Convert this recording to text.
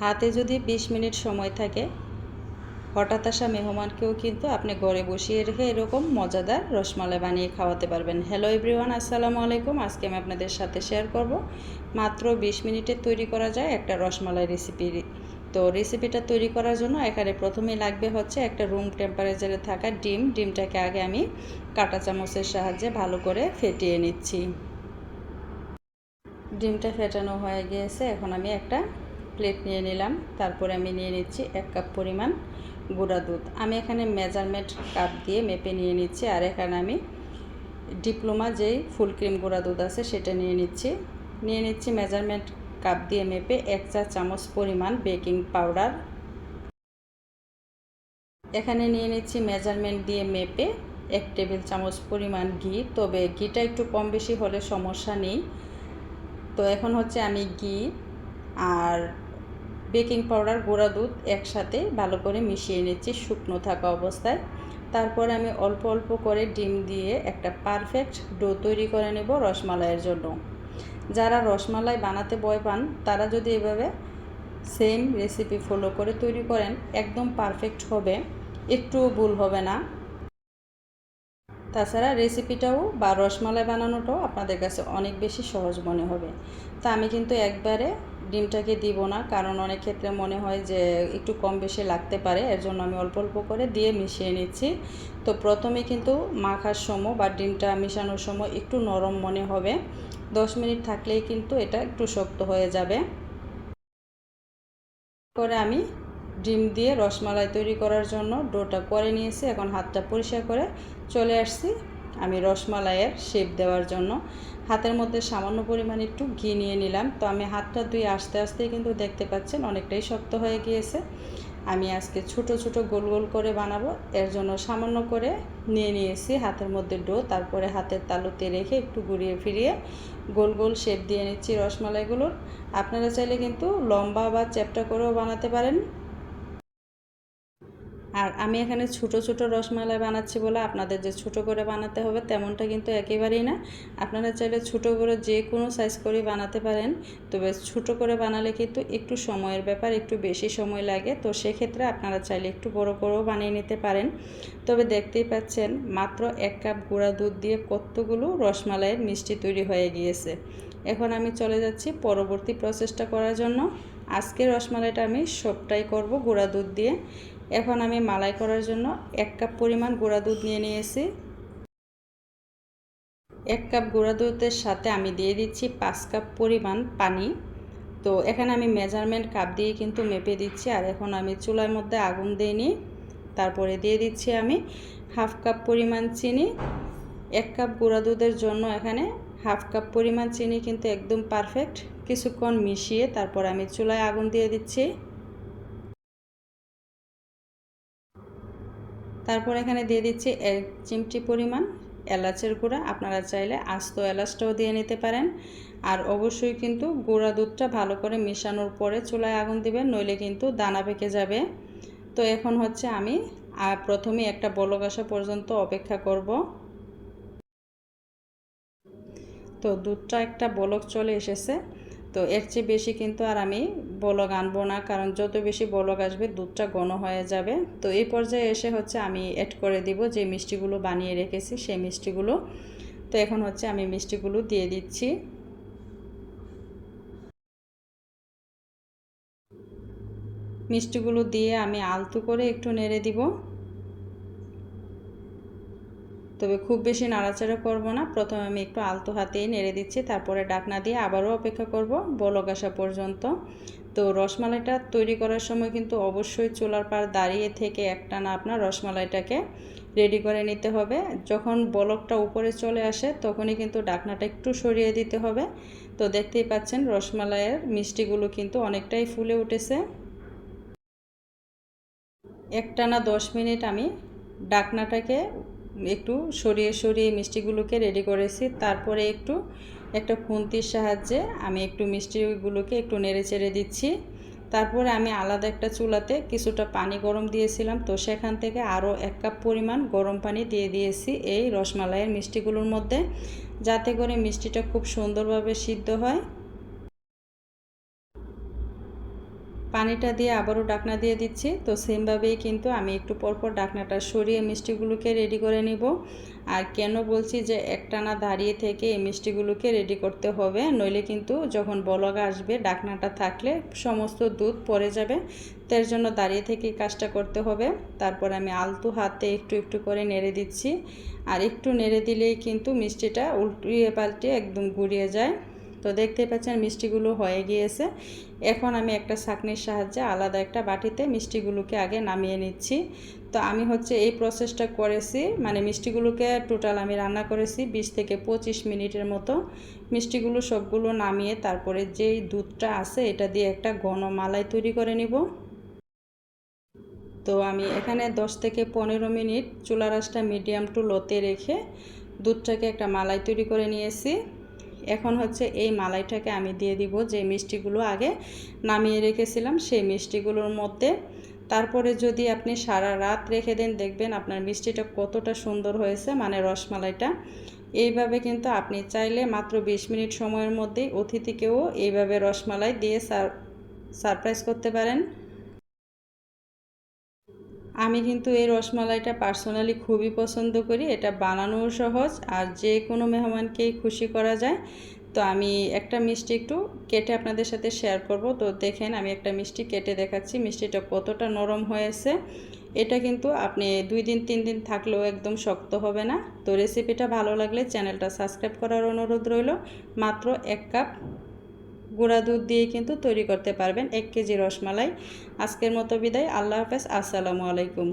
হাতে যদি ২০ মিনিট সময় থাকে, হঠাৎ আসা মেহমানকেও কিন্তু আপনি ঘরে বসিয়ে রেখে এরকম মজাদার রসমালাই বানিয়ে খাওয়াতে পারবেন। হ্যালো এভরিওয়ান আসসালামু আলাইকুম। আজকে আমি আপনাদের সাথে শেয়ার করব। মাত্র ২০ মিনিটে তৈরি করা যায় একটা রসমালাই রেসিপি তো রেসিপিটা তৈরি করার জন্য এখানে প্রথমেই লাগবে হচ্ছে একটা রুম টেম্পারেচারে থাকা ডিম। ডিমটাকে আগে আমি কাঁটা চামচের সাহায্যে ভালো করে ফেটিয়ে নিচ্ছি। ডিমটা ফেটানো হয়ে গিয়েছে। এখন আমি একটা প্লেট নিয়ে নিলাম। তারপরে আমি নিয়ে নিচ্ছি এক কাপ পরিমাণ গুঁড়া দুধ। আমি এখানে মেজারমেন্ট কাপ দিয়ে মেপে নিয়ে নিচ্ছি আর এখানে আমি ডিপ্লোমা যেই ফুল ক্রিম গুঁড়া দুধ আছে সেটা নিয়ে নিচ্ছি। নিয়ে নিচ্ছি মেজারমেন্ট কাপ দিয়ে মেপে এক চা চামচ পরিমাণ বেকিং পাউডার এখানে নিয়ে নিচ্ছি মেজারমেন্ট দিয়ে মেপে এক টেবিল চামচ পরিমাণ ঘি। তবে ঘিটা একটু কম বেশি হলে সমস্যা নেই। তো এখন হচ্ছে আমি ঘি আর বেকিং পাউডার, গুঁড়া দুধ একসাথে ভালো করে মিশিয়ে নিচ্ছি শুকনো থাকা অবস্থায়। তারপর আমি অল্প অল্প করে ডিম দিয়ে একটা পারফেক্ট ডো তৈরি করে নেব রসমালাইয়ের জন্য। যারা রসমালাই বানাতে ভয় পান, তারা যদি এভাবে সেম রেসিপি ফলো করে তৈরি করেন, একদম পারফেক্ট হবে, একটুও ভুল হবে না। তাছাড়া রেসিপিটাও বা রসমালাই বানানোটাও আপনাদের কাছে অনেক বেশি সহজ মনে হবে। তা আমি কিন্তু একবারে ডিমটাকে দিব না, কারণ অনেক ক্ষেত্রে মনে হয় যে একটু কম বেশি লাগতে পারে, এর জন্য আমি অল্প অল্প করে দিয়ে মিশিয়ে নিচ্ছি। তো প্রথমে কিন্তু মাখার সময় বা ডিমটা মিশানোর সময় একটু নরম মনে হবে। দশ মিনিট থাকলেই কিন্তু এটা একটু শক্ত হয়ে যাবে। করে আমি ডিম দিয়ে রসমালাই তৈরি করার জন্য ডোটা করে নিয়েছি, এখন হাতটা পরিষ্কার করে চলে আসছি। আমি রসমালাইয়ের শেপ দেওয়ার জন্য। হাতের মধ্যে সামান্য পরিমাণ একটু ঘি নিয়ে নিলাম। তো আমি হাতটা ধুয়ে আস্তে আস্তে কিন্তু দেখতে পাচ্ছেন অনেকটাই শক্ত হয়ে গিয়েছে। আমি আজকে ছোট ছোট গোল গোল করে বানাবো। এর জন্য সামান্য করে নিয়ে নিয়েছি হাতের মধ্যে ডো। তারপরে হাতের তালুতে রেখে একটু ঘুরিয়ে ফিরিয়ে গোল গোল শেপ দিয়ে নিচ্ছি রসমালাইগুলোর। আপনারা চাইলে কিন্তু লম্বা বা চ্যাপটা করেও বানাতে পারেন। আর আমি এখানে ছোট ছোট রসমালাই বানাচ্ছি বলে আপনাদের যে ছোট করে বানাতে হবে তেমনটা কিন্তু একেবারেই না। আপনারা চাইলে ছোট করে যে কোনো সাইজ করে বানাতে পারেন। তবে ছোট করে বানালে কিন্তু একটু সময়ের ব্যাপার, একটু বেশি সময় লাগে। তো সেক্ষেত্রে আপনারা চাইলে একটু বড় করেও বানিয়ে নিতে পারেন। তবে দেখতেই পাচ্ছেন, মাত্র এক কাপ গুঁড়া দুধ দিয়ে কতগুলো রসমালাইয়ের মিষ্টি তৈরি হয়ে গিয়েছে। এখন আমি চলে যাচ্ছি পরবর্তী প্রসেসটা করার জন্য। আজকে রসমালাইটা আমি সবটাই করব গুঁড়া দুধ দিয়ে। এখন আমি মালাই করার জন্য এক কাপ পরিমাণ গুঁড়া দুধ নিয়ে নিয়েছি। এক কাপ গুঁড়া দুধের সাথে আমি দিয়ে দিচ্ছি পাঁচ কাপ পরিমাণ পানি। তো এখানে আমি মেজারমেন্ট কাপ দিয়ে কিন্তু মেপে দিচ্ছি, আর এখন আমি চুলার মধ্যে আগুন দিইনি তারপরে দিয়ে দিচ্ছি আমি হাফ কাপ পরিমাণ চিনি। এক কাপ গুঁড়া দুধের জন্য এখানে হাফ কাপ পরিমাণ চিনি কিন্তু একদম পারফেক্ট। কিছুক্ষণ মিশিয়ে তারপর আমি চুলায় আগুন দিয়ে দিচ্ছি। তারপর এখানে দিয়ে দিচ্ছি এক চিমটি পরিমাণ এলাচের গুঁড়া। আপনারা চাইলে আস্ত এলাচটাও দিয়ে নিতে পারেন। আর অবশ্যই কিন্তু গুঁড়া দুধটা ভালো করে মেশানোর পরে চুলায় আগুন দিবেন, নইলে কিন্তু দানা পেকে যাবে। তো এখন হচ্ছে আমি প্রথমে একটা বলক আসা পর্যন্ত অপেক্ষা করব। তো দুধটা একটা বলক চলে এসেছে। তো এর চেয়ে বেশি কিন্তু আর আমি বলক আনব না, কারণ যত বেশি বলক আসবে, দুধটা ঘন হয়ে যাবে। তো এই পর্যায়ে এসে হচ্ছে আমি অ্যাড করে দিব যে মিষ্টিগুলো বানিয়ে রেখেছি, সেই মিষ্টিগুলো। তো এখন হচ্ছে আমি মিষ্টিগুলো দিয়ে দিচ্ছি। মিষ্টিগুলো দিয়ে আমি আলতু করে একটু নেড়ে দিব। তবে খুব বেশি নাড়াচাড়া করব না। প্রথমে আমি একটু আলতো হাতেই নেড়ে দিচ্ছি, তারপরে ডাকনা দিয়ে আবারও অপেক্ষা করব বলক আসা পর্যন্ত। তো রসমালাইটা তৈরি করার সময় কিন্তু অবশ্যই চুলার পার দাঁড়িয়ে থেকে একটা না আপনার রসমালাইটাকে রেডি করে নিতে হবে। যখন বলকটা উপরে চলে আসে তখনই কিন্তু ডাকনাটা একটু সরিয়ে দিতে হবে। তো দেখতেই পাচ্ছেন রসমালাইয়ের মিষ্টিগুলো কিন্তু অনেকটাই ফুলে উঠেছে। একটানা দশ মিনিট আমি ডাকনাটাকে একটু সরিয়ে সরিয়ে মিষ্টিগুলোকে রেডি করেছি। তারপরে একটু, একটা খুন্তির সাহায্যে আমি একটু মিষ্টিগুলোকে একটু নেড়ে চেড়ে দিচ্ছি। তারপরে আমি আলাদা একটা চুলাতে কিছুটা পানি গরম দিয়েছিলাম। তো সেখান থেকে আরও এক কাপ পরিমাণ গরম পানি দিয়ে দিয়েছি এই রসমালাইয়ের মিষ্টিগুলোর মধ্যে। যাতে করে মিষ্টিটা খুব সুন্দরভাবে সিদ্ধ হয়। পানিটা দিয়ে আবারও ডাকনা দিয়ে দিচ্ছি। তো সেমভাবেই কিন্তু আমি একটু পরপর ডাকনাটা সরিয়ে মিষ্টিগুলোকে রেডি করে নিব। আর কেন বলছি যে একটানা দাঁড়িয়ে থেকে এই মিষ্টিগুলোকে রেডি করতে হবে, নইলে কিন্তু যখন বলগা আসবে ডাকনাটা থাকলে সমস্ত দুধ পড়ে যাবে। তার জন্য দাঁড়িয়ে থেকে কাজটা করতে হবে। তারপর আমি আলতু হাতে একটু একটু করে নেড়ে দিচ্ছি। আর একটু নেড়ে দিলেই কিন্তু মিষ্টিটা উল্টিয়ে পাল্টে একদম গুড়িয়ে যায়। তো দেখতে পাচ্ছেন মিষ্টিগুলো হয়ে গিয়েছে। এখন আমি একটা ছাঁকনির সাহায্যে আলাদা একটা বাটিতে মিষ্টিগুলোকে আগে নামিয়ে নিচ্ছি। তো আমি হচ্ছে এই প্রসেসটা করেছি মানে মিষ্টিগুলোকে টোটাল আমি রান্না করেছি বিশ থেকে পঁচিশ মিনিটের মতো। মিষ্টিগুলো সবগুলো নামিয়ে তারপরে যেই দুধটা আছে এটা দিয়ে একটা ঘন মালাই তৈরি করে নিব। তো আমি এখানে 10 থেকে পনেরো মিনিট চুলা রাসটা মিডিয়াম টু লোতে রেখে দুধটাকে একটা মালাই তৈরি করে নিয়েছি। এখন হচ্ছে এই মালাইটাকে আমি দিয়ে দিব। যে মিষ্টিগুলো আগে নামিয়ে রেখেছিলাম, সেই মিষ্টিগুলোর মধ্যে। তারপরে যদি আপনি সারা রাত রেখে দেন, দেখবেন আপনার মিষ্টিটা কতটা সুন্দর হয়েছে মানে রসমালাইটা। এইভাবে কিন্তু আপনি চাইলে মাত্র ২০ মিনিট সময়ের মধ্যেই অতিথিকেও এইভাবে রসমালাই দিয়ে সার, সারপ্রাইজ করতে পারেন। আমি কিন্তু এই রসমালাইটা পার্সোনালি খুবই পছন্দ করি। এটা বানানোও সহজ আর যে কোনো মেহমানকেই খুশি করা যায়। তো আমি একটা মিষ্টি একটু কেটে আপনাদের সাথে শেয়ার করব। তো দেখেন আমি একটা মিষ্টি কেটে দেখাচ্ছি। মিষ্টিটা কতটা নরম হয়েছে। এটা কিন্তু আপনি দুই দিন, তিন দিন থাকলেও একদম শক্ত হবে না। তো রেসিপিটা ভালো লাগলে চ্যানেলটা সাবস্ক্রাইব করার অনুরোধ রইল। মাত্র এক কাপ গুঁড়া দুধ দিয়ে কিন্তু তৈরি করতে পারবেন এক কেজি রসমালাই। আজকের মতো বিদায়, আল্লাহ হাফেজ, আসসালামু আলাইকুম।